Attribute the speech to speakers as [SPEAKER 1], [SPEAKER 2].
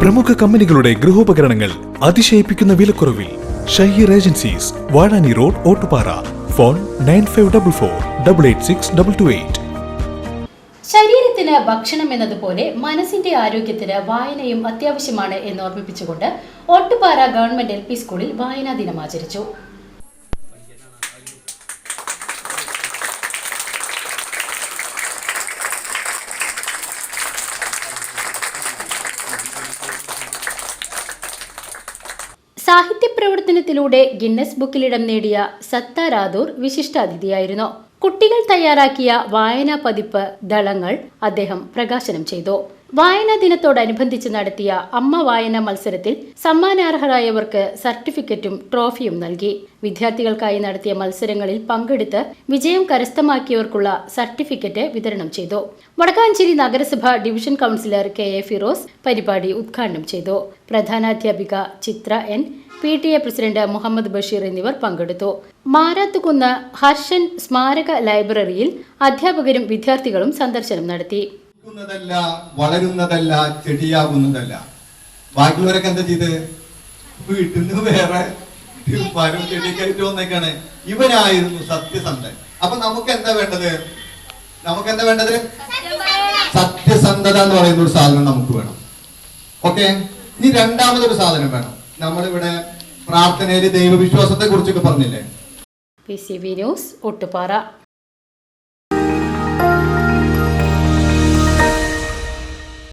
[SPEAKER 1] പ്രമുഖ കമ്പനികളുടെ ഗൃഹോപകരണങ്ങൾ അതിശയിപ്പിക്കുന്ന വിലക്കുറവിൽ Shaheer agencies Vazhani road Ottupara. Phone nine five double four double eight six double two eight.
[SPEAKER 2] ശരീരത്തിന് ഭക്ഷണം എന്നതുപോലെ മനസ്സിന്റെ ആരോഗ്യത്തിന് വായനയും അത്യാവശ്യമാണ് എന്ന് ഓർമ്മിപ്പിച്ചുകൊണ്ട് ഓട്ടുപാറ ഗവൺമെന്റ് എൽ പി സ്കൂളിൽ വായനാ ദിനം ആചരിച്ചു. സാഹിത്യ പ്രവർത്തനത്തിലൂടെ ഗിന്നസ് ബുക്കിലിടം നേടിയ സത്ത രാഥോർ വിശിഷ്ടാതിഥിയായിരുന്നു. കുട്ടികൾ തയ്യാറാക്കിയ വായനാ പതിപ്പ് ദളങ്ങൾ അദ്ദേഹം പ്രകാശനം ചെയ്തു. വായനാ ദിനത്തോടനുബന്ധിച്ച് നടത്തിയ അമ്മ വായന മത്സരത്തിൽ സമ്മാനാർഹരായവർക്ക് സർട്ടിഫിക്കറ്റും ട്രോഫിയും നൽകി. വിദ്യാർത്ഥികൾക്കായി നടത്തിയ മത്സരങ്ങളിൽ പങ്കെടുത്ത് വിജയം കരസ്ഥമാക്കിയവർക്കുള്ള സർട്ടിഫിക്കറ്റ് വിതരണം ചെയ്തു. വടക്കാഞ്ചേരി നഗരസഭ division councillor K A Firoz പരിപാടി ഉദ്ഘാടനം ചെയ്തു. പ്രധാനാധ്യാപിക Chitra N. P. T. A president Muhammad Basheer എന്നിവർ പങ്കെടുത്തു. മാരാത്തുകുന്ന് ഹർഷൻ സ്മാരക ലൈബ്രറിയിൽ അധ്യാപകരും വിദ്യാർത്ഥികളും സന്ദർശനം നടത്തി. ുന്നതല്ല
[SPEAKER 3] വളരുന്നതല്ല ചെടിയാകുന്നതല്ല. ബാക്കിയുള്ളവരൊക്കെ എന്താ ചെയ്ത്? വീട്ടിൽ നിന്ന് വേറെ മരം ചെടിക്കായിട്ട് വന്നേക്കാണ്. ഇവനായിരുന്നു സത്യസന്ധൻ. അപ്പൊ നമുക്ക് എന്താ വേണ്ടത്? നമുക്ക് എന്താ വേണ്ടത്? സത്യസന്ധത എന്ന് പറയുന്ന ഒരു സാധനം നമുക്ക് വേണം. ഓക്കെ? ഇനി രണ്ടാമതൊരു സാധനം വേണം. നമ്മളിവിടെ പ്രാർത്ഥനയിൽ ദൈവവിശ്വാസത്തെ കുറിച്ചൊക്കെ പറഞ്ഞില്ലേ?
[SPEAKER 2] P C B news Ottupara